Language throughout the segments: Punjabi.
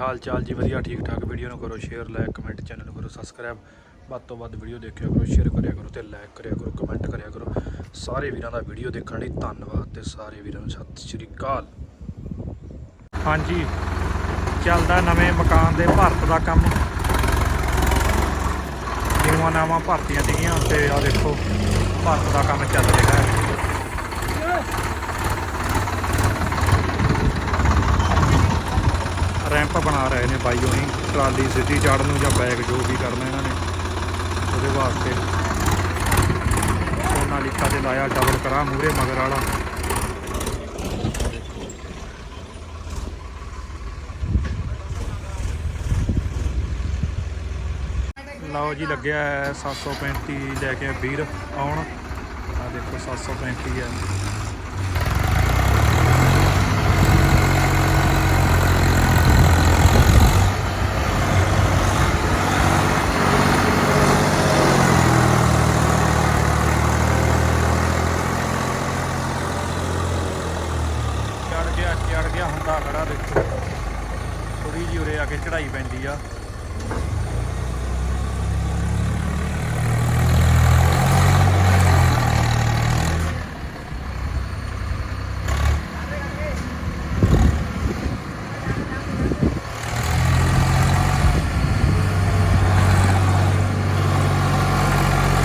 ਹਾਲ ਚਾਲ ਜੀ ਵਧੀਆ ਠੀਕ ਠਾਕ ਵੀਡੀਓ ਨੂੰ ਕਰੋ ਸ਼ੇਅਰ ਲਾਇਕ ਕਮੈਂਟ ਚੈਨਲ ਨੂੰ ਕਰੋ ਸਬਸਕ੍ਰਾਈਬ ਵੱਧ ਤੋਂ ਵੱਧ ਵੀਡੀਓ ਦੇਖਿਆ ਕਰੋ ਸ਼ੇਅਰ ਕਰਿਆ ਕਰੋ ਤੇ ਲਾਈਕ ਕਰਿਆ ਕਰੋ ਕਮੈਂਟ ਕਰਿਆ ਕਰੋ। ਸਾਰੇ ਵੀਰਾਂ ਦਾ ਵੀਡੀਓ ਦੇਖਣ ਲਈ ਧੰਨਵਾਦ ਤੇ ਸਾਰੇ ਵੀਰਾਂ ਨੂੰ ਸਤਿ ਸ਼੍ਰੀ ਅਕਾਲ। ਹਾਂਜੀ, ਚੱਲਦਾ ਨਵੇਂ ਮਕਾਨ ਦੇ ਭਾਰਤ ਦਾ ਕੰਮ। ਨਵਾਂ ਨਵਾਂ ਭਰਤੀਆਂ ਸੀਗੀਆਂ ਤੇ ਆ ਦੇਖੋ, ਭਾਰਤ ਦਾ ਕੰਮ ਚੱਲ ਰਿਹਾ ਹੈ ਰੈਂਪ ਬਣਾ ਰਹੇ ਨੇ ਬਾਈ ਹੋਣੀ, ਟਰਾਲੀ ਸਿੱਧੀ ਚੜਨ ਨੂੰ ਜਾਂ ਬੈਗ ਜੋ ਵੀ ਕਰਨਾ ਇਹਨਾਂ ਨੇ। ਉਹਦੇ ਵਾਸਤੇ ਉਹਨਾਂ ਲਿਖਾ ਦੇ ਲਾਇਆ ਡਬਲ ਕਰਾ ਮੂਰੇ ਮਗਰ ਵਾਲਾ। ਲਓ ਜੀ, ਲੱਗਿਆ ਹੈ 735 ਲੈ ਕੇ ਵੀਰ ਆਉਣ। ਆ ਦੇਖੋ 735 ਹੈ ਚੜ ਗਿਆ ਚੜ ਗਿਆ ਹੁੰਦਾ ਖੜਾ ਦੇਖੋ ਥੋੜੀ ਜਿਹੀ ਉਰੇ ਆ ਕੇ ਚੜਾਈ ਪੈਂਦੀ ਆ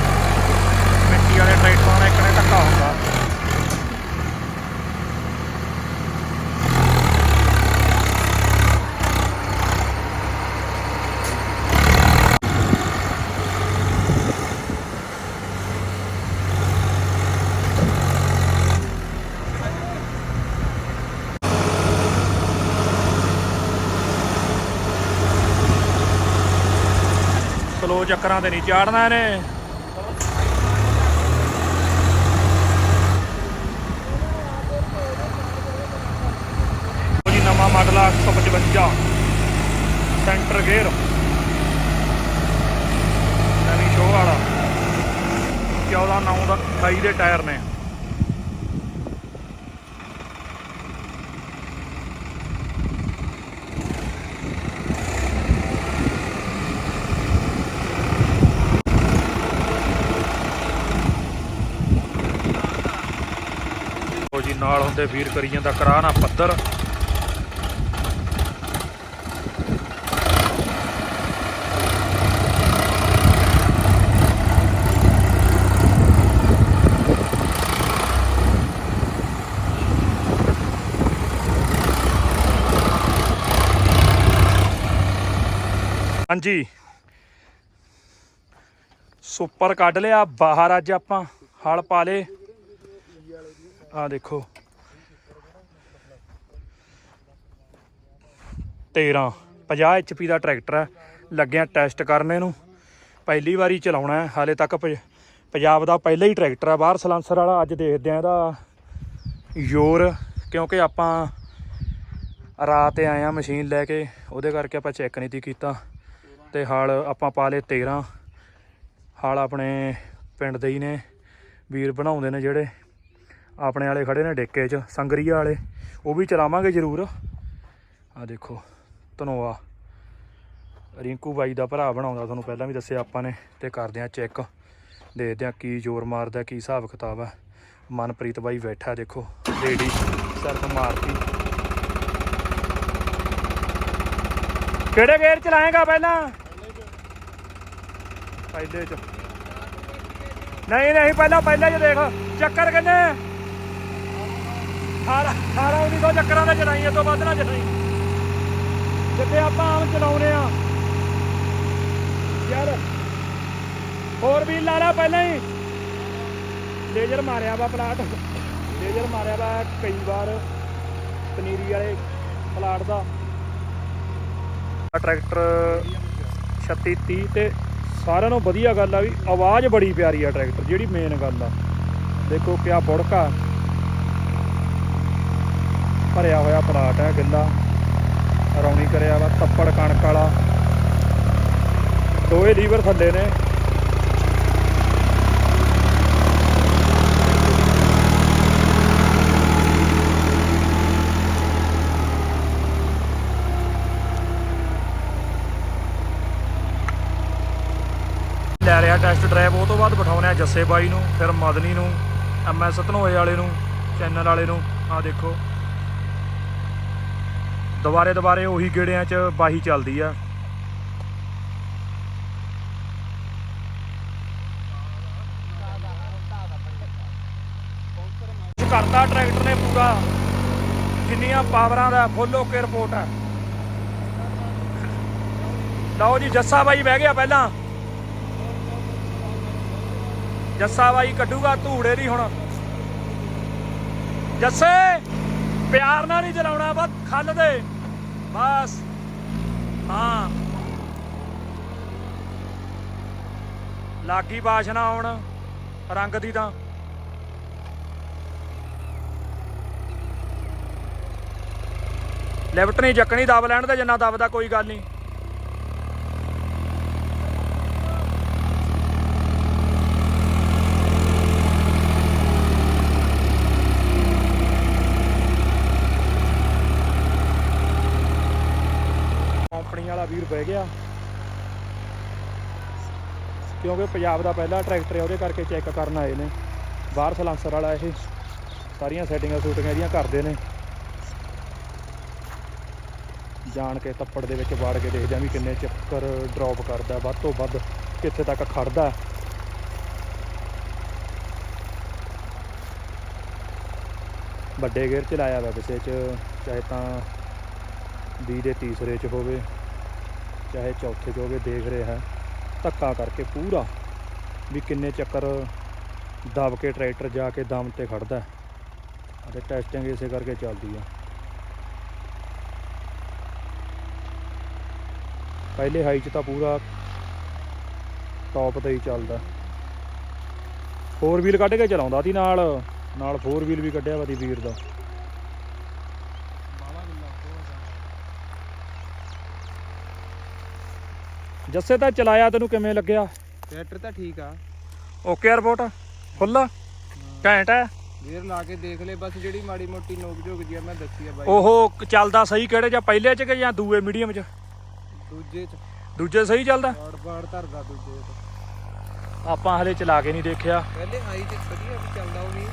ਮਿੱਟੀ ਵਾਲੇ ਟਰੈਕਟਰਾਂ ਨਾਲ ਇੱਕ ਨੇ ਧੱਕਾ ਹੁੰਦਾ ਦੋ ਚੱਕਰਾਂ ਤੇ ਨਹੀਂ ਚਾੜਨਾ ਇਹਨੇ। ਉਹ ਜੀ, ਨਵਾਂ ਮਾਡਲ ਆ 155 ਸੈਂਟਰ ਗੇਅਰ। ਨਵੀਂ ਸ਼ੋਅ ਵਾਲਾ। 14 9 ਦਾ 28 ਦੇ ਟਾਇਰ ਨੇ। ਨਾਲ ਹੁੰਦੇ ਵੀਰ ਕਰੀ ਜਾਂਦਾ ਕਰਾ ਨਾ ਪੱਧਰ। ਹਾਂਜੀ। ਸੁਪਰ ਕੱਢ ਲਿਆ, ਬਾਹਰ ਅੱਜ ਆਪਾਂ ਹਲ ਪਾ ਲੇ ਆ ਦੇਖੋ। 13 50 HP ਦਾ ਟਰੈਕਟਰ ਹੈ। ਲੱਗਿਆ ਟੈਸਟ ਕਰਨ ਇਹਨੂੰ। ਪਹਿਲੀ ਵਾਰੀ ਚਲਾਉਣਾ ਹੈ। ਹਾਲੇ ਤੱਕ ਪ- ਪੰਜਾਬ ਦਾ ਪਹਿਲਾ ਹੀ ਟਰੈਕਟਰ ਹੈ। ਬਾਹਰ ਸਲਾਂਸਰ ਵਾਲਾ ਅੱਜ ਦੇਖਦੇ ਆ ਇਹਦਾ ਜ਼ੋਰ। ਕਿਉਂਕਿ ਆਪਾਂ ਰਾਤ ਆਏ ਆ ਮਸ਼ੀਨ ਲੈ ਕੇ। ਉਹਦੇ ਕਰਕੇ ਆਪਾਂ ਚੈੱਕ ਨਹੀਂ ਕੀਤਾ। ਤੇ ਹਾਲ ਆਪਾਂ ਪਾ ਲਏ 13 ਹਾਲ ਆਪਣੇ ਪਿੰਡ ਦੇ ਹੀ ਨੇ। ਵੀਰ ਬਣਾਉਂਦੇ ਨੇ ਜਿਹੜੇ। ਆਪਣੇ ਵਾਲੇ ਖੜੇ ਨੇ ਡੇਕੇ 'ਚ, ਸੰਗਰੀਆ ਵਾਲੇ। ਉਹ ਵੀ ਚਲਾਵਾਂਗੇ ਜ਼ਰੂਰ। ਆ ਦੇਖੋ, ਧਨੋਆ। ਰਿੰਕੂ ਬਾਈ ਦਾ ਭਰਾ ਬਣਾਉਂਦਾ, ਤੁਹਾਨੂੰ ਪਹਿਲਾਂ ਵੀ ਦੱਸਿਆ ਆਪਾਂ ਨੇ, ਤੇ ਕਰਦੇ ਆ ਚੈੱਕ ਦੇਖਦੇ ਆ ਕੀ ਜ਼ੋਰ ਮਾਰਦਾ, ਕੀ ਹਿਸਾਬ ਕਿਤਾਬ ਹੈ। ਮਨਪ੍ਰੀਤ ਬਾਈ ਬੈਠਾ, ਦੇਖੋ ਲੇਡੀ ਸਰਫ ਮਾਰਤੀ। ਕਿਹੜੇ ਗੇਅਰ ਚਲਾਏਗਾ ਪਹਿਲਾਂ? ਪਹਿਲੇ ਚ। ਨਹੀਂ ਨਹੀਂ, ਪਹਿਲਾਂ, ਪਹਿਲੇ ਚ ਦੇਖ, ਚੱਕਰ ਕਿੰਨੇ? 18 18 19 ਚੱਕਰਾਂ ਦੇ ਚਲਾਈ ਤੋਂ ਵੱਧ ਨਾ ਚਲਾਈ ਜਿੱਥੇ ਆਪਾਂ ਆਮ ਚਲਾਉਨੇ ਆ ਯਾਰ, ਹੋਰ ਵੀ ਲਾ ਲਾ ਪਹਿਲਾਂ ਹੀ। ਲੇਜ਼ਰ ਮਾਰਿਆ ਵਾ ਪਲਾਟ। ਲੇਜ਼ਰ ਮਾਰਿਆ ਵਾ ਕਈ ਵਾਰ ਪਨੀਰੀ ਵਾਲੇ ਪਲਾਟ ਦਾ। ਟਰੈਕਟਰ 36 30 ਤੇ ਸਾਰਿਆਂ ਨੂੰ ਵਧੀਆ ਗੱਲ ਆ ਵੀ ਆਵਾਜ਼ ਬੜੀ ਪਿਆਰੀ ਆ ਟਰੈਕਟਰ, ਜਿਹੜੀ ਮੇਨ ਗੱਲ ਆ। ਦੇਖੋ ਕਿਆ ਬੁੜਕਾ। ਭਰਿਆ ਹੋਇਆ ਪਲਾਟ ਹੈ, ਗਿੱਲਾ। ਰੌਣੀ ਕਰਿਆ ਵਾ, ਤੱਪੜ ਕਣਕ ਵਾਲਾ। ਦੋਏ ਲੀਵਰ ਥੱਲੇ ਨੇ। ਲੈ ਰਿਹਾ ਟੈਸਟ ਡਰਾਈਵ ਉਹ ਤੋਂ ਬਾਅਦ ਬਿਠਾਉਨੇ ਆ ਜੱਸੇ ਬਾਈ ਨੂੰ, ਫਿਰ ਮਦਨੀ ਨੂੰ ਐਮਐਸ ਧਨੋਏ ਵਾਲੇ ਨੂੰ, ਚੈਨਲ ਵਾਲੇ ਨੂੰ। ਆ ਦੇਖੋ। ਦੁਬਾਰੇ ਦੁਬਾਰੇ ਉਹੀ ਗੇੜਿਆਂ 'ਚ ਬਾਹੀ ਚੱਲਦੀ ਆ। ਕਰਤਾ ਟਰੈਕਟਰ ਨੇ ਪੂਰਾ। ਜਿੰਨੀਆਂ ਪਾਵਰਾਂ ਦਾ ਫੁੱਲ ਓਕੇ ਰਿਪੋਰਟ ਹੈ ਲਓ ਜੀ ਜੱਸਾ ਬਾਈ ਬਹਿ ਗਿਆ ਪਹਿਲਾਂ। ਜੱਸਾ ਬਾਈ ਕੱਢੂਗਾ ਧੂੜੇ ਦੀ ਹੁਣ। ਜੱਸੇ, ਪਿਆਰ ਨਾਲ ਨਹੀਂ ਚਲਾਉਣਾ ਬਸ ਖੱਲ ਦੇ। ਬਸ। ਹਾਂ। ਲਾਗੀ ਬਾਸ਼ਨਾ ਆਉਣ, ਰੰਗ ਦੀ ਤਾਂ। ਲਿਫਟ ਨਹੀਂ ਚੱਕਣੀ, ਦਬ ਲੈਣ ਤੇ ਜਿੰਨਾ ਦਬਦਾ ਕੋਈ ਗੱਲ ਨਹੀਂ। ਕੰਪਨੀ ਵਾਲਾ ਬਹਿ ਗਿਆ। ਕਿਉਂਕਿ ਪੰਜਾਬ ਦਾ ਪਹਿਲਾ ਟਰੈਕਟਰ ਹੈ, ਉਹਦੇ ਕਰਕੇ ਚੈੱਕ ਕਰਨ ਆਏ ਨੇ। ਬਾਹਰ ਸਲਾਂਸਰ ਵਾਲਾ ਇਹ। ਸਾਰੀਆਂ ਸੈਟਿੰਗਾਂ ਸ਼ੂਟਿੰਗਾਂ ਇਹਦੀਆਂ ਕਰਦੇ ਨੇ। ਜਾਣ ਕੇ ਤੱਪੜ ਦੇ ਵਿੱਚ ਵਾੜ ਕੇ ਦੇਖਦੇ ਆ ਵੀ ਕਿੰਨੇ ਚੱਕਰ ਡ੍ਰੌਪ ਕਰਦਾ, ਵੱਧ ਤੋਂ ਵੱਧ ਕਿੱਥੇ ਤੱਕ ਖੜਦਾ ਵੱਡੇ ਗੇਅਰ ਚ ਲਾਇਆ ਵਾ ਕਿਸੇ ਚ, ਚਾਹੇ ਤਾਂ 20 ਦੇ ਤੀਸਰੇ ਚ ਹੋਵੇ। ਚਾਹੇ ਚੌਥੇ ਚ ਹੋਵੇ ਦੇਖ ਰਿਹਾ ਹੈ, ਧੱਕਾ ਕਰਕੇ ਪੂਰਾ ਵੀ ਕਿੰਨੇ ਚੱਕਰ ਦਬ ਕੇ ਟਰੈਕਟਰ ਜਾ ਕੇ ਦਮ ਤੇ ਖੜਦਾ ਅਤੇ ਟੈਸਟਿੰਗ ਇਸੇ ਕਰਕੇ ਚੱਲਦੀ ਆ। ਪਹਿਲੇ ਹਾਈ ਚ ਤਾਂ ਪੂਰਾ ਟੌਪ ਤੇ ਹੀ ਚੱਲਦਾ। ਫੋਰ ਵੀਲ ਕੱਢ ਕੇ ਚਲਾਉਂਦਾ ਸੀ ਨਾਲ ਨਾਲ ਫੋਰ ਵੀਲ ਵੀ ਕੱਢਿਆ ਵਾ ਦੀ ਵੀਰ ਦਾ। ਜੱਸੇ ਤਾਂ ਚਲਾਇਆ ਤੈਨੂੰ ਕਿਵੇਂ ਲੱਗਿਆ? ਟਰੈਕਟਰ ਤਾਂ ਠੀਕ ਆ। ਓਕੇ 에어ਪੋਰਟ ਫੁੱਲ ਘੈਂਟ ਹੈ? ਗੇਅਰ ਲਾ ਕੇ ਦੇਖ ਲੈ ਬਸ ਜਿਹੜੀ ਮਾੜੀ ਮੋਟੀ ਨੋਕ ਝੋਕ ਜੀ ਮੈਂ ਦੱਸੀ ਆ ਬਾਈ। ਉਹ ਚੱਲਦਾ ਸਹੀ ਕਿਹੜੇ ਜਾਂ ਪਹਿਲੇ ਚ ਕਿ ਜਾਂ ਦੂਏ ਮੀਡੀਅਮ ਚ? ਦੂਜੇ ਚ। ਦੂਜੇ ਸਹੀ ਚੱਲਦਾ? ਪਾੜ ਪਾੜ ਧਰਦਾ ਦੂਜੇ ਚ ਆਪਾਂ ਹਲੇ ਚਲਾ ਕੇ ਨਹੀਂ ਦੇਖਿਆ। ਪਹਿਲੇ ਹਾਈ ਚ ਵਧੀਆ ਵੀ ਚੱਲਦਾ ਉਹ ਨਹੀਂ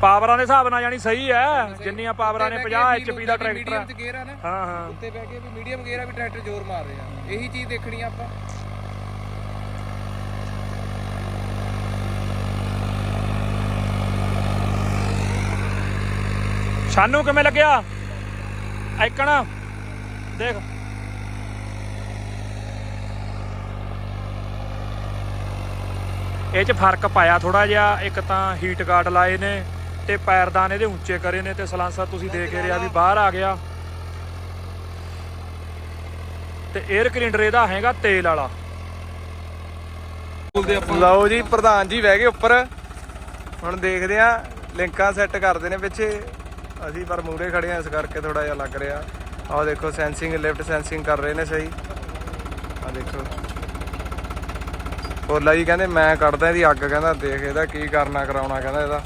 ਪਾਵਰਾਂ ਦੇ ਹਿਸਾਬ ਨਾਲ ਜਾਨੀ ਸਹੀ ਹੈ। ਜਿੰਨੀਆਂ ਪਾਵਰਾਂ ਨੇ 50 ਐਚਪੀ ਦਾ ਟਰੈਕਟਰ ਮੀਡੀਅਮ ਹੈ ਚ ਗੇਅਰ ਆ ਨਾ ਹਾਂ ਹਾਂ। ਉੱਤੇ ਬਹਿ ਕੇ ਵੀ ਮੀਡੀਅਮ ਗੇਅਰ ਆ ਵੀ ਟਰੈਕਟਰ ਜ਼ੋਰ ਮਾਰ ਰਿਹਾ। ਇਹੀ ਚੀਜ਼ ਦੇਖਣੀ ਆ ਆਪਾਂ। ਸਾਨੂੰ ਕਿਵੇਂ ਲੱਗਿਆ? ਐਕਣ ਦੇਖ। ਇਹ ਚ ਫ਼ਰਕ ਪਾਇਆ ਥੋੜਾ ਜਿਹਾ ਇੱਕ ਤਾਂ ਹੀਟ ਗਾਰਡ ਲਾਏ ਨੇ। ਤੇ ਪੈਰਦਾਨ ਇਹਦੇ ਉੱਚੇ ਕਰੇ ਨੇ ਤੇ ਸਲਾਂਸਰ ਤੁਸੀਂ ਦੇਖ ਹੀ ਰਿਹਾ ਵੀ ਬਾਹਰ ਆ ਗਿਆ। ਤੇ 에ਅਰ ਕਲਿੰਡਰ ਇਹਦਾ ਹੈਗਾ ਤੇਲ ਵਾਲਾ। ਲਓ ਜੀ, ਪ੍ਰਧਾਨ ਜੀ ਬਹਿ ਗਏ ਉੱਪਰ। ਹੁਣ ਦੇਖਦੇ ਆ, ਲਿੰਕਾਂ ਸੈੱਟ ਕਰਦੇ ਨੇ ਪਿੱਛੇ। ਅਸੀਂ ਪਰ ਮੂਰੇ ਖੜੇ ਆ, ਇਸ ਕਰਕੇ ਥੋੜਾ ਜਿਹਾ ਲੱਗ ਰਿਹਾ। ਆਹ ਦੇਖੋ ਸੈਂਸਿੰਗ ਲਿਫਟ ਸੈਂਸਿੰਗ ਕਰ ਰਹੇ ਨੇ ਸਹੀ। ਆਹ ਦੇਖੋ। ਭੋਲਾ ਜੀ ਕਹਿੰਦੇ, ਮੈਂ ਕੱਢਦਾ ਇਹਦੀ ਅੱਗ, ਕਹਿੰਦਾ ਦੇਖ ਇਹਦਾ ਕੀ ਕਰਨਾ, ਕਰਾਉਣਾ, ਕਹਿੰਦਾ ਇਹਦਾ।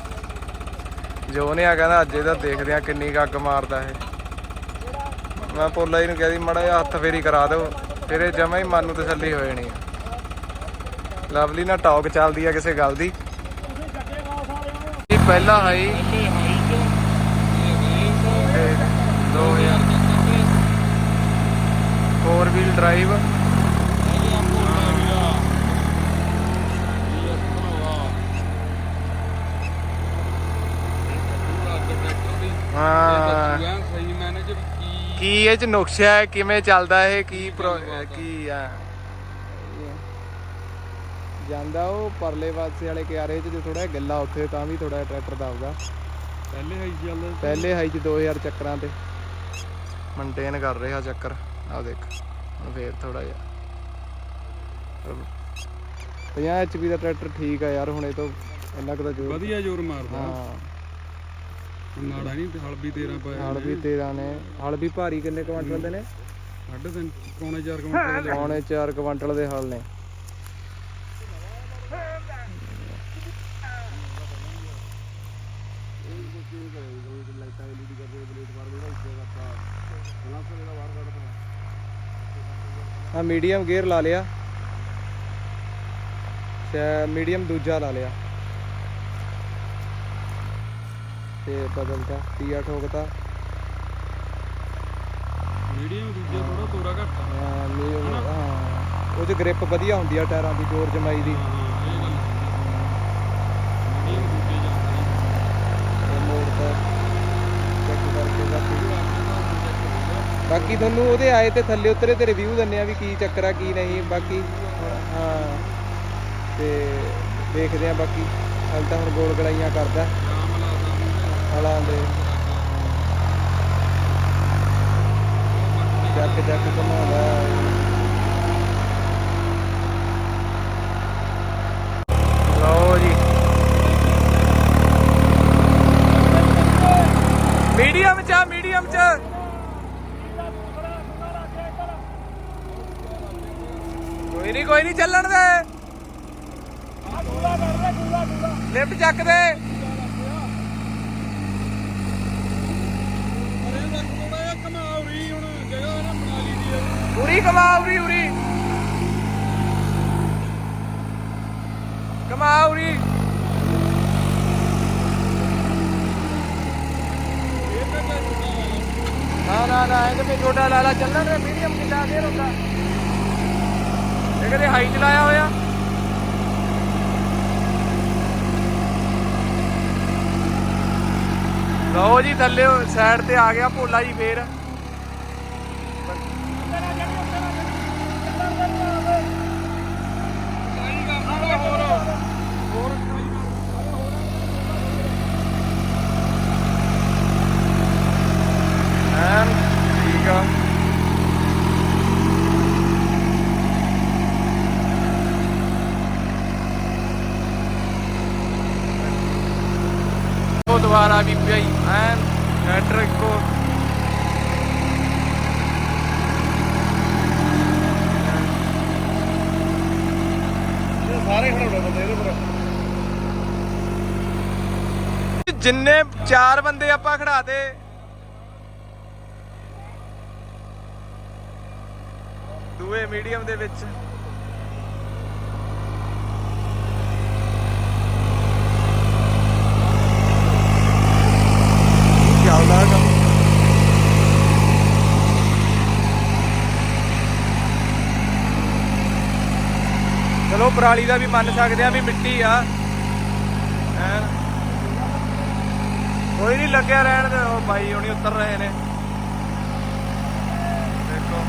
ਜੋ ਨੇ ਆ ਕਹਿੰਦਾ, ਅੱਜ ਇਹਦਾ ਦੇਖਦੇ ਆ ਕਿੰਨੀ ਕੁ ਮਾਰਦਾ ਇਹ। ਮੈਂ ਭੋਲਾ ਜੀ ਨੂੰ ਕਿਹਾ ਮੜਾ ਜਿਹਾ ਹੱਥ ਫੇਰੀ ਕਰਾ ਦਿਓ, ਫਿਰ ਇਹ ਜਮਾ ਹੀ ਮਨ ਨੂੰ ਤਸੱਲੀ ਹੋ ਜਾਣੀ ਲਵਲੀ ਨਾਲ ਟਾਕ ਚੱਲਦੀ ਆ ਕਿਸੇ ਗੱਲ ਦੀ। ਇਹ ਪਹਿਲਾ ਹਾਈ। 2000 ਫੋਰ ਵੀਲ ਡਰਾਈਵ ਹਾਂ ਸਹੀ ਮੈਨੇਜਰ ਕੀ ਇਹ ਚ ਨੁਕਸ਼ਾ ਹੈ? ਕਿਵੇਂ ਚੱਲਦਾ ਇਹ? ਕੀ ਕੀ ਆ? ਜਾਂਦਾ ਉਹ ਪਰਲੇ ਪਾਸੇ ਵਾਲੇ ਕਿਆਰੇ ਚ ਥੋੜਾ ਜਿਹਾ ਗਿੱਲਾ ਉੱਥੇ ਤਾਂ ਵੀ ਥੋੜਾ ਟਰੈਕਟਰ ਦਬਦਾ ਪਹਿਲੇ ਹਾਈ ਚੱਲਦਾ ਪਹਿਲੇ ਹਾਈ ਚ 2000 ਚੱਕਰਾਂ ਤੇ। ਮੇਨਟੇਨ ਕਰ ਰਿਹਾ ਚੱਕਰ। ਆ ਦੇਖ ਹੁਣ ਫੇਰ ਥੋੜਾ ਜਿਹਾ। 50 ਐਚਪੀ ਦਾ ਟਰੈਕਟਰ ਠੀਕ ਆ ਯਾਰ ਹੁਣ ਇਹ ਤੋਂ ਇੰਨਾ ਕੁ ਤਾਂ ਜ਼ੋਰ ਵਧੀਆ ਜ਼ੋਰ ਮਾਰਦਾ। ਹਾਂ। ਨਾੜਾ ਨਹੀਂ ਤੇ ਹਲ ਵੀ 13 ਪਾਇਆ ਹਲ ਵੀ 13 ਨੇ। ਹਲ ਵੀ ਭਾਰੀ ਕਿੰਨੇ ਕੁਆਂਟਲ ਦੇ ਨੇ? ਸਾਢੇ ਤਿੰਨ ਪੌਣੇ 4 ਕੁਇੰਟਲ ਦੇ ਪੌਣੇ 4 ਕੁਆਂਟਲ ਦੇ ਹਲ ਨੇ। ਆ ਮੀਡੀਅਮ ਗੇਅਰ ਲਾ ਲਿਆ। ਤੇ ਮੀਡੀਅਮ ਦੂਜਾ ਲਾ ਲਿਆ। ਤੇ ਬਦਲਤਾ ਤੀਆ ਠੋਕਤਾ ਮੀਡੀਅਮ ਦੂਜੇ ਥੋੜਾ ਤੋਰਾ ਘੱਟ ਆ। ਹਾਂ ਉਹ ਚ ਗ੍ਰਿਪ ਵਧੀਆ ਹੁੰਦੀ ਆ ਟਾਇਰਾਂ ਦੀ ਜ਼ੋਰ ਜਮਾਈ ਦੀ। ਹਾਂ ਇਹ ਗੱਲ ਮੀਡੀਅਮ ਦੂਜੇ ਜਾਂਦਾ ਤੇ ਮੋੜ ਤਾਂ ਚੈੱਕ ਕਰਕੇ ਬਾਕੀ। ਬਾਕੀ ਤੁਹਾਨੂੰ ਉਹਦੇ ਆਏ ਤੇ ਥੱਲੇ ਉਤਰੇ ਤੇ ਰਿਵਿਊ ਦਿੰਨੇ ਆ ਵੀ ਕੀ ਚੱਕਰ ਆ ਕੀ ਨਹੀਂ। ਬਾਕੀ ਹਾਂ। ਤੇ ਦੇਖਦੇ ਆ ਬਾਕੀ। ਹਾਲ ਤਾਂ ਹੁਣ ਗੋਲ ਗਲਾਈਆਂ ਕਰਦਾ। ਹਲਾਂ ਦੇ। ਚੱਕ ਚੱਕ ਘਮਾਉਂਦਾ। ਲਓ ਜੀ। ਮੀਡੀਅਮ ਚ ਮੀਡੀਅਮ ਚ। ਕੋਈ ਨਹੀਂ ਕੋਈ ਨਹੀਂ ਚੱਲਣ ਦੇ। ਲਿਫਟ ਚੱਕ ਦੇ ਅਰੇ ਲੱਗ ਥੋੜਾ ਜਿਹਾ ਕਮਾ ਉਰੀ ਹੁਣ ਜਗ੍ਹਾ ਨਾ ਬਣਾ ਲਈ ਦੀ ਆ ਉਰੀ। ਕਮਾ ਨਾ ਵਾਲਾ ਨਾ ਨਾ, ਇਹ ਤੇ ਛੋਟਾ ਲਾਲਾ ਚੱਲਣ ਦੇ ਮੀਡੀਅਮ ਕਿੰਨਾ ਫੇਰ ਹੁੰਦਾ। ਇਹ ਕਦੇ ਹਾਈ ਚਲਾਇਆ ਹੋਇਆ। ਲਓ ਜੀ, ਥੱਲੇ ਸਾਈਡ ਤੇ ਆ ਗਿਆ ਭੋਲਾ ਜੀ ਫੇਰ ਟਰਾਈ ਕਰਨਾ ਹੋਰ ਹੋਰ ਟਰਾਈ ਐਨ ਠੀਕ ਆ ਉਹ ਦੁਬਾਰਾ ਵੀ ਪਈ ਐਨ ਹੈਟ੍ਰਿਕ ਕੋ ਸਾਰੇ ਖੜਾਉਣਾ ਬੰਦੇ ਇਹਦੇ ਪਰ ਜਿੰਨੇ ਚਾਰ ਬੰਦੇ ਆਪਾਂ ਖੜਾਤੇ ਦੂਏ ਮੀਡੀਅਮ ਦੇ ਵਿੱਚ। ਚਲੋ ਪਰਾਲੀ ਦਾ ਵੀ ਮੰਨ ਸਕਦੇ ਆ ਵੀ ਮਿੱਟੀ ਆ। ਕੋਈ ਨਹੀਂ ਲੱਗਿਆ ਰਹਿਣ ਦੇ ਉਹ ਬਾਈ ਹੁਣੀ ਉਤਰ ਰਹੇ ਨੇ ਦੇਖੋ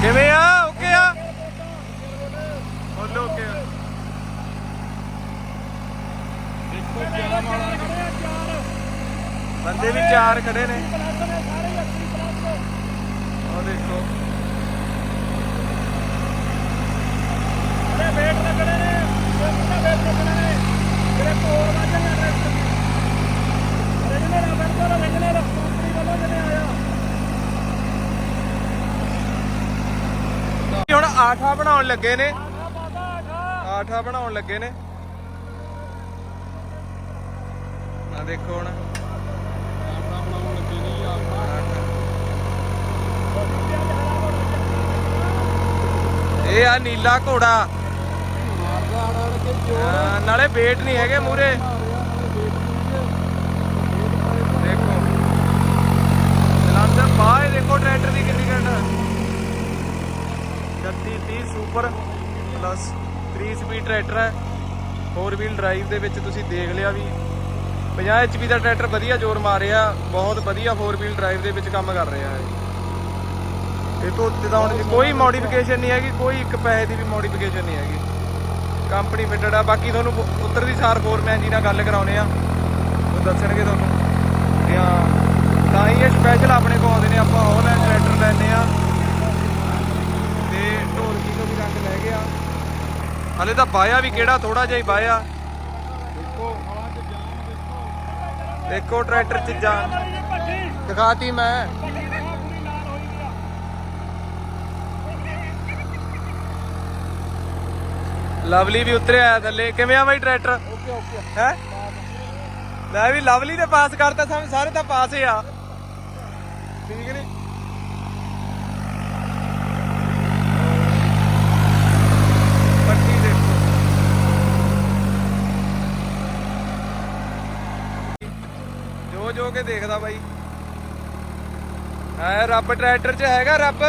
ਕਿਵੇਂ ਆ ਓਕੇ ਆ ਬੋਲੋ ਓਕੇ ਆ ਦੇਖੋ ਜ਼ਿਆਦਾ ਮਾਲਾ ਬੰਦੇ ਵੀ ਚਾਰ ਖੜੇ ਨੇ ਉਹ ਦੇਖੋ ਵੇਟ ਲੱਗਣੇ ਨੇ ਉਹਦਾ ਵੇਟ ਲੱਗਣੇ ਨੇ ਜਿਹੜੇ ਕੋਲ ਵਾਜਣ ਨੇ ਰੈਸਟ ਅਰੇ ਜਿਹਨੇ ਰਬਰ ਤੋਂ ਲੱਗਣੇ ਨੇ ਕੰਪਨੀ ਵੱਲੋਂ ਜਿਹਨੇ ਆਇਆ ਹੁਣ ਆਠਾ ਬਣਾਉਣ ਲੱਗੇ ਨੇ। ਆਠਾ ਬਣਾਉਣ ਲੱਗੇ ਨੇ। ਆ ਦੇਖੋ ਹੁਣ। ਬਣਾਉਣ ਲੱਗੇ ਇਹ ਆ ਨੀਲਾ ਘੋੜਾ। ਨਾਲੇ ਵੇਟ ਨਹੀਂ ਹੈਗੇ ਮੂਰੇ ਦੇਖੋ ਚਲਾਉਂਦਾ ਬਾਹਰ ਦੇਖੋ ਟਰੈਕਟਰ ਦੀ ਕਿੰਨੀ ਘੰਟਾ 31 30 ਸੁਪਰ ਪਲੱਸ 3 ਸਪੀਡ ਟਰੈਕਟਰ ਹੈ। 4 ਵੀਲ ਡਰਾਈਵ ਦੇ ਵਿੱਚ ਤੁਸੀਂ ਦੇਖ ਲਿਆ ਵੀ 50 HP ਦਾ ਟਰੈਕਟਰ ਵਧੀਆ ਜ਼ੋਰ ਮਾਰਿਆ ਬਹੁਤ ਵਧੀਆ 4 ਵੀਲ ਡਰਾਈਵ ਦੇ ਵਿੱਚ ਕੰਮ ਕਰ ਰਿਹਾ ਹੈ। ਇਹ ਤੋਂ ਉੱਤੇ ਤਾਂ ਹੁਣ ਕੋਈ ਮੋਡੀਫਿਕੇਸ਼ਨ ਨਹੀਂ ਹੈਗੀ ਕੋਈ ਇੱਕ ਪੈਸੇ ਦੀ ਵੀ ਮੋਡੀਫਿਕੇਸ਼ਨ ਨਹੀਂ ਹੈਗੀ। ਕੰਪਨੀ ਫਿਟਡ ਆ ਬਾਕੀ ਤੁਹਾਨੂੰ ਉੱਤਰ ਦੀ ਸਾਰ ਫੋਰਮੈਨ ਜੀ ਨਾਲ ਗੱਲ ਕਰਾਉਨੇ ਆ। ਉਹ ਦੱਸਣਗੇ ਤੁਹਾਨੂੰ। ਹਾਂ ਤਾਂ ਹੀ ਇਹ ਸਪੈਸ਼ਲ ਆਪਣੇ ਕੋਲ ਆਉਂਦੇ ਨੇ ਆਪਾਂ ਆਨਲਾਈਨ ਟਰੈਕਟਰ ਲੈਣੇ ਆ ਤੇ ਢੋਲਕੀ ਤੋਂ ਵੀ ਰੰਗ ਲੈ ਗਿਆ ਹਲੇ ਤਾਂ ਬਾਇਆ ਵੀ ਕਿਹੜਾ ਥੋੜਾ ਜਿਹਾ ਹੀ ਬਾਇਆ। ਦੇਖੋ ਟਰੈਕਟਰ ਚ ਜਾਨ ਦਿਖਾਤੀ ਮੈਂ। ਦੇ ਦੀ ਆ ਲਵਲੀ ਵੀ ਉਤਰਿਆ ਥੱਲੇ। ਕਿਵੇਂ ਆ ਬਾਈ ਟਰੈਕਟਰ? Okay okay. ਹੈ? ਲੈ ਵੀ ਲਵਲੀ ਨੇ ਪਾਸ ਕਰਤਾ ਸਮਝ ਸਾਰੇ ਤਾਂ ਪਾਸ ਹੀ ਆ ਠੀਕ ਨਹੀਂ ਪੱਟੀ ਦੇਖੋ ਜੋ ਜੋ ਕੇ ਦੇਖਦਾ ਬਾਈ। ਹੈ, ਰੱਬ ਟਰੈਕਟਰ 'ਚ ਹੈਗਾ ਰੱਬ।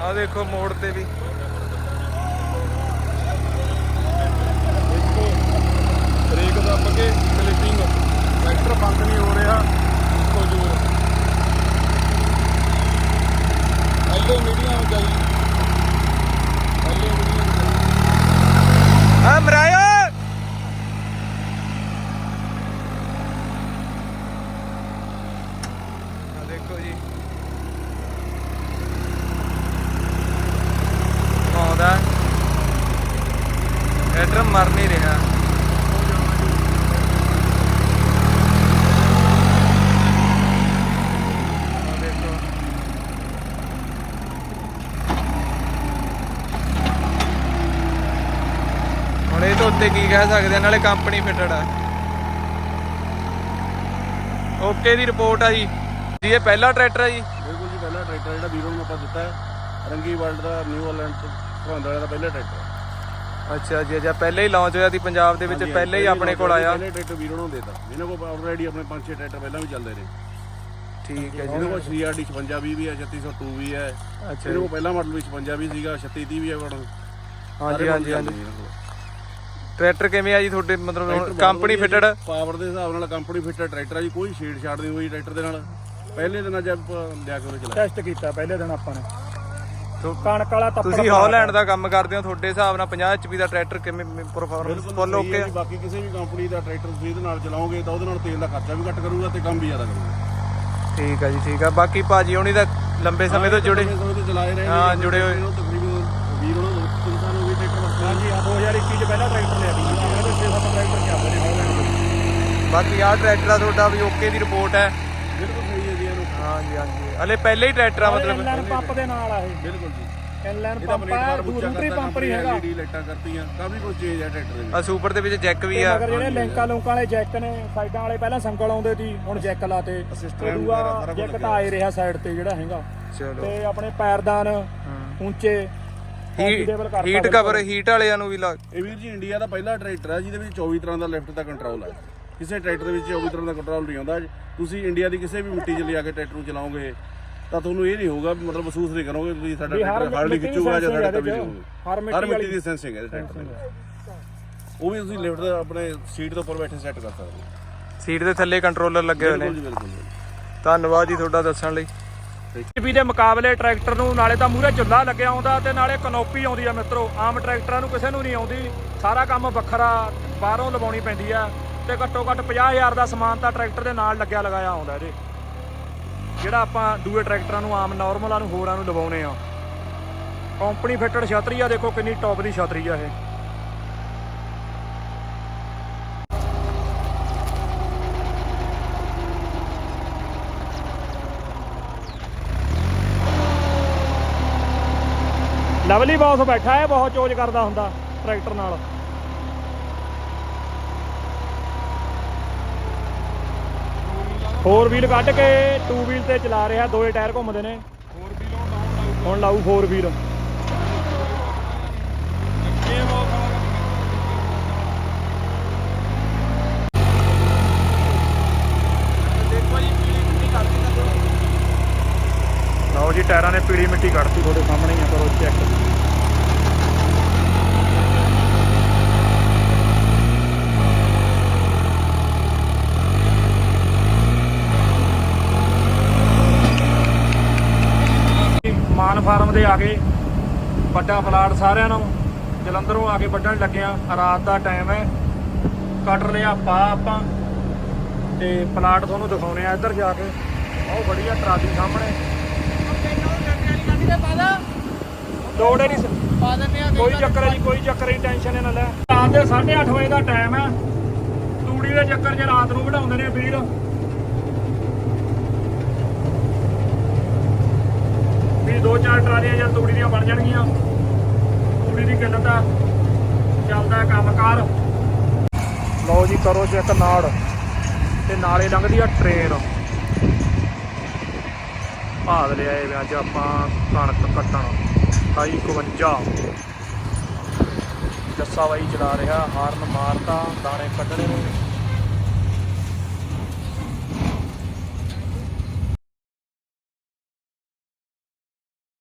ਆ ਦੇਖੋ ਮੋੜ ਤੇ ਵੀ। ਬ੍ਰੇਕ ਦੱਬ ਕੇ ਸਲਿੱਪਿੰਗ ਟਰੈਕਟਰ ਬੰਦ ਨਹੀਂ ਹੋ ਰਿਹਾ। ਇੱਕੋ ਜੋਰ ਪਹਿਲੇ ਮੀਡੀਅਮ ਗਈ ਪਹਿਲੇ ਮੀਡੀਅਮ ਗਈ ਆ ਦੇਖੋ ਜੀ ਆਉਂਦਾ ਟਰੈਕਟਰ ਮਰ ਨਹੀਂ ਰਿਹਾ ਆ ਦੇਖੋ ਹੁਣ ਇਹ ਤੋਂ ਕੀ ਕਹਿ ਸਕਦੇ ਆ ਨਾਲੇ ਕੰਪਨੀ ਫਿਟਡ ਆ। ਓਕੇ ਦੀ ਰਿਪੋਰਟ ਆ ਜੀ। ਜੀ ਇਹ ਪਹਿਲਾ ਟਰੈਕਟਰ ਆ ਜੀ। ਬਿਲਕੁਲ ਜੀ ਪਹਿਲਾ ਟਰੈਕਟਰ ਜਿਹੜਾ ਵੀਰੋ ਨੂੰ ਆਪਾਂ ਦਿੱਤਾ ਹੈ। ਰੰਗੀ ਵਰਲਡ ਦਾ ਨਿਊ ਆਲੈਂਡ ਤੋਂ ਸਰਹੰਦ ਵਾਲੇ ਦਾ ਪਹਿਲਾ ਟਰੈਕਟਰ ਅੱਛਾ ਜੀ ਅੱਛਾ ਪਹਿਲੇ ਹੀ ਲਾਂਚ ਹੋਇਆ ਸੀ ਪੰਜਾਬ ਦੇ ਵਿੱਚ ਪਹਿਲੇ ਹੀ ਆਪਣੇ ਕੋਲ ਆਇਆ। ਪਹਿਲੇ ਟਰੈਕਟਰ ਵੀਰੋ ਨੂੰ ਦਿੱਤਾ। ਇਹਨਾਂ ਕੋਲ ਆਲਰੇਡੀ ਆਪਣੇ 5-6 ਟਰੈਕਟਰ ਪਹਿਲਾਂ ਵੀ ਚੱਲਦੇ ਨੇ ਠੀਕ ਹੈ ਜੀ। ਜਿਹਦੇ ਕੋਲ CRD 56 ਵੀ ਹੈ 3602 ਵੀ ਹੈ। ਅੱਛਾ ਇਹਦੇ ਜੀ। ਕੋਲ ਪਹਿਲਾ ਮਾਡਲ ਵੀ 56 ਵੀ ਸੀਗਾ 3630 ਵੀ ਹੈ ਬੜਾ ਹਾਂਜੀ ਹਾਂਜੀ ਹਾਂਜੀ। ਟਰੈਕਟਰ ਕਿਵੇਂ ਆ ਜੀ ਤੁਹਾਡੇ ਮਤਲਬ ਕੰਪਨੀ ਫਿਟਡ ਪਾਵਰ ਦੇ ਹਿਸਾਬ ਨਾਲ ਕੰਪਨੀ ਫਿੱਟਡ ਟਰੈਕਟਰ ਆ ਜੀ ਕੋਈ ਛੇੜ ਛਾੜ ਨਹੀਂ ਹੋਈ ਟਰੈਕਟਰ ਦੇ ਨਾਲ। ਪਹਿਲੇ ਦਿਨ ਅੱਜ ਲਿਆ ਕੇ ਉਹਦੇ ਚਲਾਇਆ ਟੈਸਟ ਕੀਤਾ ਪਹਿਲੇ ਦਿਨ ਆਪਾਂ ਨੇ। ਕਣਕ ਵਾਲਾ ਤੱਪੜ ਤੁਸੀਂ ਹਾਲੈਂਡ ਦਾ ਕੰਮ ਕਰਦੇ ਹੋ ਤੁਹਾਡੇ ਹਿਸਾਬ ਨਾਲ 50 HP ਦਾ ਟਰੈਕਟਰ ਕਿਵੇਂ ਪਰਫਾਰਮੈਂਸ ਫੁੱਲ ਓਕੇ ਜੀ, ਬਾਕੀ ਕਿਸੇ ਵੀ ਕੰਪਨੀ ਦਾ ਟਰੈਕਟਰ ਤੁਸੀਂ ਇਹਦੇ ਨਾਲ ਚਲਾਓਗੇ ਤਾਂ ਉਹਦੇ ਨਾਲ ਤੇਲ ਦਾ ਖਰਚਾ ਵੀ ਘੱਟ ਕਰੂਗਾ ਤੇ ਕੰਮ ਵੀ ਜ਼ਿਆਦਾ ਕਰੂਗਾ। ਠੀਕ ਆ ਜੀ ਠੀਕ ਆ। ਬਾਕੀ ਭਾਜੀ ਹੁਣੀ ਤਾਂ ਲੰਬੇ ਸਮੇਂ ਤੋਂ ਜੁੜੇ ਹਾਂ, ਜੁੜੇ ਹੋਏ। ਇਹਨੂੰ ਤਕਰੀਬਨ ਵੀਰ ਉਹਨਾਂ ਨੂੰ ਤਿੰਨ ਸਾਲ ਹੋ ਗਏ ਟਰੈਕਟਰ ਵਾਸਤੇ ਹਾਂਜੀ ਹਾਂ 2021 ਚ ਪਹਿਲਾ ਟਰੈਕਟਰ ਲਿਆ ਸੀ। ਇਹਦੇ 6-7 ਟਰੈਕਟਰ ਚੱਲਦੇ ਨੇ ਹਾਲੈਂਡ ਦੇ ਬਾਕੀ ਆਹ ਟਰੈਕਟਰ ਆ ਤੁਹਾਡਾ ਵੀ ਓਕੇ ਦੀ ਰਿਪੋਰਟ ਹੈ। ਬਿਲਕੁਲ ਸਹੀ ਹੈ ਜੀ ਇਹਨੂੰ। ਹਾਂਜੀ ਹਾਂਜੀ। ਹਲੇ ਪਹਿਲੇ ਹੀ ਟਰੈਕਟਰ ਆ ਮਤਲਬ। ਪੰਪ ਦੇ ਨਾਲ ਆ ਇਹ। ਬਿਲਕੁਲ ਜੀ। ਇਨਲਾਈਨ ਇਹਦਾ ਪੰਪ ਪਲੇਟ ਆ ਬਾਰ ਉੱਚਾ ਦੂਰੀ ਕਰਤਾ ਪੰਪ ਨਹੀਂ ਹੈਗਾ। LED ਲਾਈਟਾਂ ਕਰਤੀਆਂ ਕਾਫੀ ਕੁਝ ਚੇਂਜ ਹੈ ਟਰੈਕਟਰ ਦੇ ਵਿੱਚ। ਆ ਸੁਪਰ ਦੇ ਵਿੱਚ ਜੈਕ ਵੀ ਤੇ ਆ। ਮਗਰ ਜਿਹੜੇ ਲਿੰਕਾਂ ਲੋਕਾਂ ਵਾਲੇ ਜੈਕ ਨੇ ਸਾਈਡਾਂ ਵਾਲੇ ਪਹਿਲਾਂ ਸੰਗਲ ਆਉਂਦੇ ਸੀ ਹੁਣ ਜੈਕ ਲਾਤੇ ਤੇ। ਵਗੈਰਾ ਦੂਆ ਸਾਰਾ ਕੁਝ ਜੈਕ ਤਾਂ ਆਏ ਰਿਹਾ ਸਾਈਡ ਤੇ ਜਿਹੜਾ ਹੈਗਾ। ਚਲੋ। ਤੇ ਆਪਣੇ ਪੈਰਦਾਨ ਉੱਚੇ ਕਰਤਾ ਹੀਟ ਕਵਰ ਹੀਟ ਵਾਲਿਆਂ ਨੂੰ ਵੀ ਲਾ ਇਹ ਵੀਰ ਜੀ ਇੰਡੀਆ ਦਾ ਪਹਿਲਾ ਟਰੈਕਟਰ ਹੈ ਜਿਹਦੇ ਵਿੱਚ 24 ਤਰ੍ਹਾਂ ਦਾ ਲਿਫਟ ਦਾ ਕੰਟਰੋਲ ਹੈ ਕਿਸੇ ਟਰੈਕਟਰ ਦੇ ਵਿੱਚ 24 ਤਰ੍ਹਾਂ ਦਾ ਕੰਟਰੋਲ ਨਹੀਂ ਆਉਂਦਾ। ਤੁਸੀਂ ਇੰਡੀਆ ਦੀ ਕਿਸੇ ਵੀ ਮਿੱਟੀ 'ਚ ਲਿਆ ਕੇ ਟਰੈਕਟਰ ਨੂੰ ਚਲਾਓਗੇ ਤਾਂ ਤੁਹਾਨੂੰ ਇਹ ਨਹੀਂ ਹੋਊਗਾ ਮਤਲਬ ਮਹਿਸੂਸ ਨਹੀਂ ਕਰੋਗੇ ਵੀ ਸਾਡਾ ਵੀ ਹਰ ਟਰੈਕਟਰ ਹਾਰਡ ਨਹੀਂ ਮਿੱਟੀ ਦੀ ਖਿੱਚੂਗਾ ਜਾਂ sensing ਸਾਡਾ ਤਵੀ ਇਹਦੇ ਹੋਊਗਾ। ਚ। ਹਰ ਮਿੱਟੀ ਹਰ ਮਿੱਟੀ ਵਾਲੀ ਦੀ ਸੈਂਸਿੰਗ ਹੈ ਟਰੈਕਟਰ ਦੇ। ਉਹ ਵੀ ਤੁਸੀਂ ਲਿਫਟ ਦਾ ਆਪਣੇ ਸੀਟ ਦੇ ਉੱਪਰ ਬੈਠੇ ਸੈੱਟ ਕਰ ਸਕਦੇ ਹੋ। ਸੀਟ ਦੇ ਥੱਲੇ ਕੰਟਰੋਲਰ ਲੱਗੇ ਹੋਏ ਨੇ। ਬਿਲਕੁਲ ਜੀ ਬਿਲਕੁਲ ਧੰਨਵਾਦ ਜੀ ਤੁਹਾਡਾ ਦੱਸਣ ਲਈ। ਵੀ ਦੇ ਮੁਕਾਬਲੇ ਟਰੈਕਟਰ ਨੂੰ ਨਾਲੇ ਤਾਂ ਮੂਹਰੇ ਚੁੱਲਾ ਲੱਗਿਆ ਆਉਂਦਾ ਤੇ ਨਾਲੇ ਕਨੋਪੀ ਆਉਂਦੀ ਆ ਮਿੱਤਰੋ। ਆਮ ਟਰੈਕਟਰਾਂ ਨੂੰ ਕਿਸੇ ਨੂੰ ਨਹੀਂ ਆਉਂਦੀ। ਸਾਰਾ ਕੰਮ ਵੱਖਰਾ ਬਾਹਰੋਂ ਲਵਾਉਣੀ ਪੈਂਦੀ ਆ ਤੇ ਘੱਟੋ ਘੱਟ 50000 ਦਾ ਸਮਾਨ ਤਾਂ ਟਰੈਕਟਰ ਦੇ ਨਾਲ ਲੱਗਿਆ ਲਗਾਇਆ ਆਉਂਦਾ ਇਹਦੇ ਜਿਹੜਾ ਆਪਾਂ ਦੂਏ ਟਰੈਕਟਰਾਂ ਨੂੰ ਆਮ ਨਾਰਮਲਾਂ ਨੂੰ, ਹੋਰਾਂ ਨੂੰ ਲਵਾਉਨੇ ਆ। ਕੰਪਨੀ ਫਿੱਟਡ ਛਤਰੀ ਆ, ਦੇਖੋ ਕਿੰਨੀ ਟੌਪ ਦੀ ਛਤਰੀ ਆ ਇਹ। ਲਵਲੀ ਬੌਸ ਬੈਠਾ ਹੈ, ਬਹੁਤ ਚੋਜ ਕਰਦਾ ਹੁੰਦਾ ਟਰੈਕਟਰ ਨਾਲ। ਫੋਰ ਵੀਲ ਕੱਢ ਕੇ ਟੂ ਵੀਲ ਤੇ ਚਲਾ ਰਿਹਾ, ਦੋਏ ਟਾਇਰ ਘੁੰਮਦੇ ਨੇ। ਹੋਰ ਵੀ ਹੁਣ ਲਾਊ ਫੋਰ ਵੀਲ ਇਹ ਬਹੁਤ ਦੇਖੋ ਜੀ ਪੀਲੀ ਮਿੱਟੀ ਕਰਦੀ ਨਾ ਲਓ ਜੀ, ਟਾਇਰਾਂ ਨੇ ਪੀਲੀ ਮਿੱਟੀ ਕੱਢਤੀ, ਤੁਹਾਡੇ ਸਾਹਮਣੇ ਹੀ ਆ, ਕਰੋ ਚੈੱਕ ਮਾਨ ਫਾਰਮ ਦੇ ਆ ਗਏ, ਵੱਡਾ ਪਲਾਟ ਸਾਰਿਆਂ ਨੂੰ, ਜਲੰਧਰੋਂ ਆ ਕੇ ਵੱਢਣ ਲੱਗਿਆ ਰਾਤ ਦਾ ਟਾਈਮ ਹੈ। ਕੱਟ ਲਿਆ ਪਾ ਆਪਾਂ, ਤੇ ਪਲਾਟ ਤੁਹਾਨੂੰ ਦਿਖਾਉਣੇ ਆ ਇੱਧਰ ਜਾ ਕੇ। ਉਹ ਬੜੀ ਆ ਟਰਾਲੀ ਸਾਹਮਣੇ। ਲੋੜ ਕੋਈ ਚੱਕਰ ਹੈ ਜੀ ਕੋਈ ਚੱਕਰ ਨਹੀਂ ਟੈਨਸ਼ਨ ਨਾ ਲੈ ਰਾਤ ਦੇ 8:30 ਵਜੇ ਦਾ ਟਾਈਮ ਹੈ ਤੂੜੀ ਦੇ ਚੱਕਰ 'ਚ ਰਾਤ ਨੂੰ ਵਢਾਉਂਦੇ ਨੇ ਵੀਰ ਦੀ ਦੋ ਚਾਰ ਟਰਾਲੀਆਂ ਜਾਂ ਤੂੜੀ ਦੀਆਂ ਬਣ ਜਾਣਗੀਆਂ। ਤੂੜੀ ਦੀ ਕਿੱਲਤ ਆ। ਚੱਲਦਾ ਕੰਮਕਾਰ। ਲਓ ਜੀ ਕਰੋ ਚੈੱਕ ਨਾੜ। ਤੇ ਨਾਲੇ ਲੰਘਦੀ ਆ ਟ੍ਰੇਨ ਭਾਗ ਲਿਆਏ ਵੇ ਅੱਜ ਆਪਾਂ ਕਣਕ ਕੱਟਣ। 251 ਜੱਸਾ ਬਾਈ ਚਲਾ ਰਿਹਾ, ਹਾਰਨ ਮਾਰਤਾ, ਦਾਣੇ ਕੱਢਣੇ ਨੇ।